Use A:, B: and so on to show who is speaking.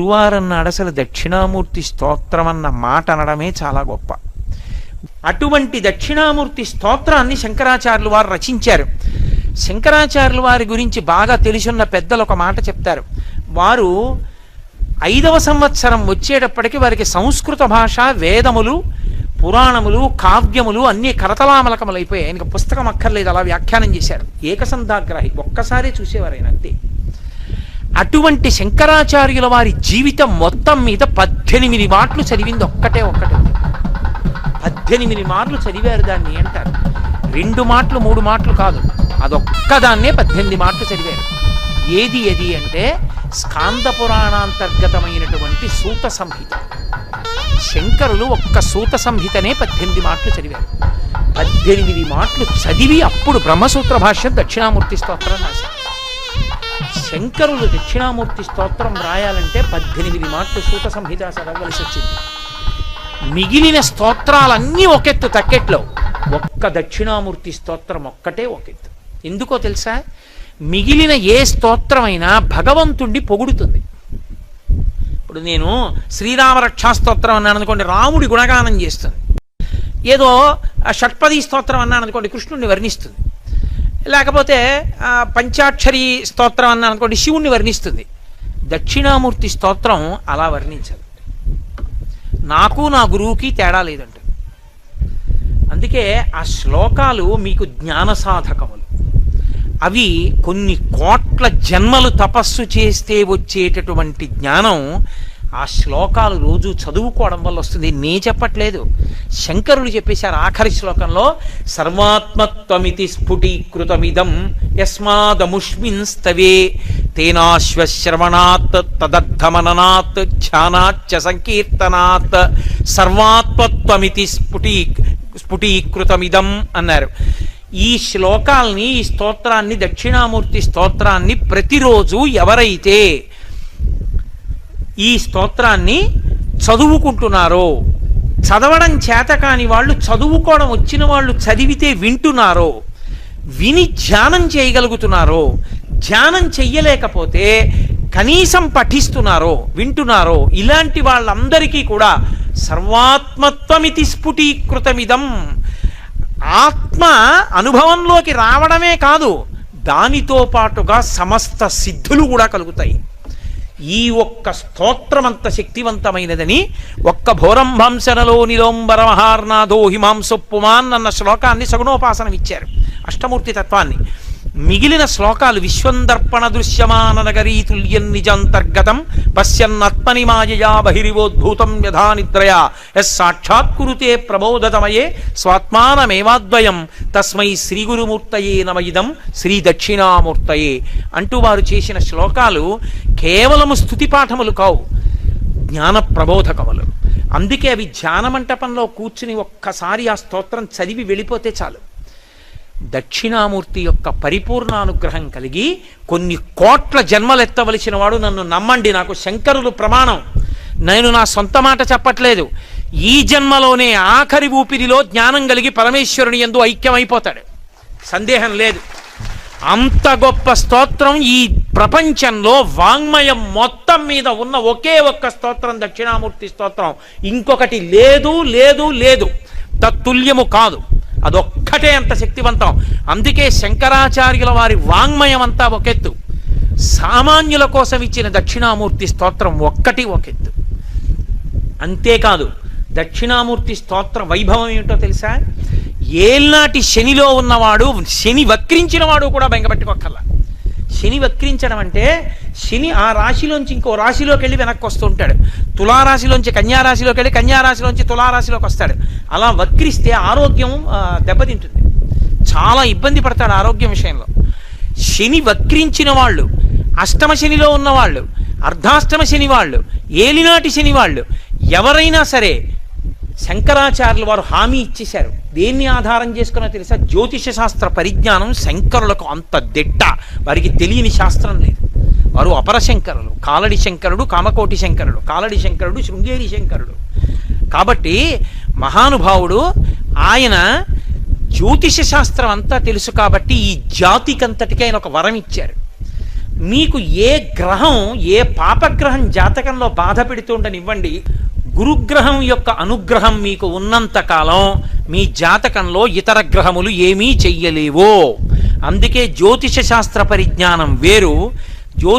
A: గురువారం నాడు అసలు దక్షిణామూర్తి స్తోత్రం అన్న మాట అనడమే చాలా గొప్ప. అటువంటి దక్షిణామూర్తి స్తోత్రాన్ని శంకరాచార్యులు వారు రచించారు. శంకరాచార్యులు వారి గురించి బాగా తెలిసున్న పెద్దలు ఒక మాట చెప్తారు. వారు ఐదవ సంవత్సరం వచ్చేటప్పటికి వారికి సంస్కృత భాష వేదములు పురాణములు కావ్యములు అన్నీ కరతలామలకములైపోయాయి. ఆయనకు పుస్తకం అక్కర్లేదు అలా వ్యాఖ్యానం చేశారు. ఏకసంధాగ్రాహి ఒక్కసారి చూసేవారు ఆయన అంతే. అటువంటి శంకరాచార్యుల వారి జీవితం మొత్తం మీద పద్దెనిమిది మాటలు చదివింది ఒక్కటే ఒక్కటే. పద్దెనిమిది మార్లు చదివారు దాన్ని అంటారు. రెండు మాటలు మూడు మాటలు కాదు. అదొక్కదాన్నే పద్దెనిమిది మాటలు చదివారు. ఏది ఏది అంటే స్కాంద పురాణాంతర్గతమైనటువంటి సూత సంహిత. శంకరులు ఒక్క సూత సంహితనే పద్దెనిమిది మాటలు చదివారు. పద్దెనిమిది మాటలు చదివి అప్పుడు బ్రహ్మసూత్ర భాష్యం దక్షిణామూర్తి స్తోత్రం రాశారు. శంకరులు దక్షిణామూర్తి స్తోత్రం రాయాలంటే పద్దెనిమిది మాటలు సూత సంహిత చదవలసి వచ్చింది. మిగిలిన స్తోత్రాలన్నీ ఒకెత్తు తక్కెట్లో. ఒక్క దక్షిణామూర్తి స్తోత్రం ఒక్కటే ఒకెత్తు. ఎందుకో తెలుసా? మిగిలిన ఏ స్తోత్రమైనా భగవంతుణ్ణి పొగుడుతుంది. ఇప్పుడు నేను శ్రీరామ రక్షా స్తోత్రం అన్నాను అనుకోండి రాముడి గుణగానం చేస్తుంది. ఏదో షట్పది స్తోత్రం అన్నాను అనుకోండి కృష్ణుడిని వర్ణిస్తుంది. లేకపోతే పంచాక్షరి స్తోత్రం అన్న అనుకోండి శివుణ్ణి వర్ణిస్తుంది. దక్షిణామూర్తి స్తోత్రం అలా వర్ణించదు. నాకు నా గురువుకి తేడా లేదంట అందుకే ఆ శ్లోకాలు మీకు జ్ఞాన సాధకములు. అవి కొన్ని కోట్ల జన్మలు తపస్సు చేస్తే వచ్చేటటువంటి జ్ఞానం ఆ శ్లోకాలు రోజు చదువుకోవడం వల్ల వస్తుంది. నే చెప్పట్లేదు. శంకరుడు చెప్పేశారు ఆఖరి శ్లోకంలో సర్వాత్మత్వమితి స్ఫుటీకృతమిదం యస్మాదముష్మిన్ స్తవే తేనాశ్వశ్రవణాత్ తదర్థమననాత్ ధ్యానాచ్చ సంకీర్తనాత్ సర్వాత్మత్వమితి స్ఫుటీ స్ఫుటీకృతమిదం అన్నారు. ఈ శ్లోకాల్ని ఈ స్తోత్రాన్ని దక్షిణామూర్తి స్తోత్రాన్ని ప్రతిరోజు ఎవరైతే ఈ స్తోత్రాన్ని చదువుకుంటున్నారో? చదవడం చేత కాని వాళ్ళు చదువుకోవడం వచ్చిన వాళ్ళు చదివితే వింటున్నారో? విని ధ్యానం చేయగలుగుతున్నారో? ధ్యానం చెయ్యలేకపోతే కనీసం పఠిస్తున్నారో? వింటున్నారో? ఇలాంటి వాళ్ళందరికీ కూడా సర్వాత్మత్వమితి స్ఫుటీకృతమిదం. ఆత్మ అనుభవంలోకి రావడమే కాదు దానితో పాటుగా సమస్త సిద్ధులు కూడా కలుగుతాయి. ఈ ఒక్క స్తోత్రం అంత శక్తివంతమైనదని ఒక్క భోరంభంసనలో నిలోంబర మహార్నాథో హిమాంసొప్పుమాన్ అన్న శ్లోకాన్ని సగుణోపాసనమిచ్చారు. అష్టమూర్తి తత్వాన్ని. మిగిలిన శ్లోకాలు విశ్వందర్పణ దృశ్యమాన నగరీ తుల్యం నిజాంతర్గతం పశ్యన్నత్మని మాయయా బహిరివోద్భూతం యథా నిద్రయా. ఎస్ సాక్షాత్ కురుతే ప్రబోధతమయే స్వాత్మానమేవాద్వయం. తస్మై శ్రీగురుమూర్తయే నమయిదం శ్రీ దక్షిణామూర్తయే అంటూ వారు చేసిన శ్లోకాలు కేవలము స్థుతి పాఠములు కావు జ్ఞాన ప్రబోధకములు. అందుకే అవి ధ్యాన మంటపంలో కూర్చుని ఒక్కసారి ఆ స్తోత్రం చదివి వెళ్ళిపోతే చాలు. దక్షిణామూర్తి యొక్క పరిపూర్ణానుగ్రహం కలిగి కొన్ని కోట్ల జన్మలెత్తవలసిన వాడు నన్ను నమ్మండి. నాకు శంకరులు ప్రమాణం. నేను నా సొంత మాట చెప్పట్లేదు. ఈ జన్మలోనే ఆఖరి ఊపిరిలో జ్ఞానం కలిగి పరమేశ్వరుని ఎందు ఐక్యమైపోతాడు. సందేహం లేదు. అంత గొప్ప స్తోత్రం ఈ ప్రపంచంలో వాంగ్మయం మొత్తం మీద ఉన్న ఒకే ఒక్క స్తోత్రం దక్షిణామూర్తి స్తోత్రం. ఇంకొకటి లేదు లేదు లేదు. తత్తుల్యము కాదు. అదొక్కటే అంత శక్తివంతం. అందుకే శంకరాచార్యుల వారి వాంగ్మయం అంతా ఒకెత్తు. సామాన్యుల కోసం ఇచ్చిన దక్షిణామూర్తి స్తోత్రం ఒక్కటి ఒకెత్తు. అంతేకాదు దక్షిణామూర్తి స్తోత్ర వైభవం ఏమిటో తెలుసా? ఏల్నాటి శనిలో ఉన్నవాడు శని వక్రించిన వాడు కూడా బెంగపెట్టుకోక్కర్లా శని వక్రించడం అంటే శని ఆ రాశిలోంచి ఇంకో రాశిలోకి వెళ్ళి వెనక్కి వస్తుంటాడు తులారాశిలోంచి కన్యారాశిలోకి వెళ్ళి కన్యారాశిలోంచి తులారాశిలోకి వస్తాడు. అలా వక్రిస్తే ఆరోగ్యం దెబ్బతింటుంది. చాలా ఇబ్బంది పడతాడు ఆరోగ్యం విషయంలో. శని వక్రించిన వాళ్ళు అష్టమ శనిలో ఉన్నవాళ్ళు అర్ధాష్టమ శని వాళ్ళు ఏలినాటి శని వాళ్ళు ఎవరైనా సరే శంకరాచార్యులు వారు హామీ ఇచ్చేశారు. దేన్ని ఆధారం చేసుకున్నా తెలుసా? జ్యోతిష శాస్త్ర పరిజ్ఞానం శంకరులకు అంత దిట్ట. వారికి తెలియని శాస్త్రం లేదు. వారు అపర శంకరులు కాలడి శంకరుడు కామకోటి శంకరుడు కాలడి శంకరుడు శృంగేరి శంకరుడు. కాబట్టి మహానుభావుడు ఆయన జ్యోతిష శాస్త్రం అంతా తెలుసు కాబట్టి ఈ జాతికంతటికి ఆయన ఒక వరం ఇచ్చారు. మీకు ఏ గ్రహం ఏ పాపగ్రహం జాతకంలో బాధ పెడుతుండనివ్వండి గురుగ్రహం యొక్క అనుగ్రహం మీకు ఉన్నంత కాలం మీ జాతకంలో ఇతర గ్రహములు ఏమీ చెయ్యలేవో. అందుకే జ్యోతిష శాస్త్ర పరిజ్ఞానం వేరు. జ్యోతి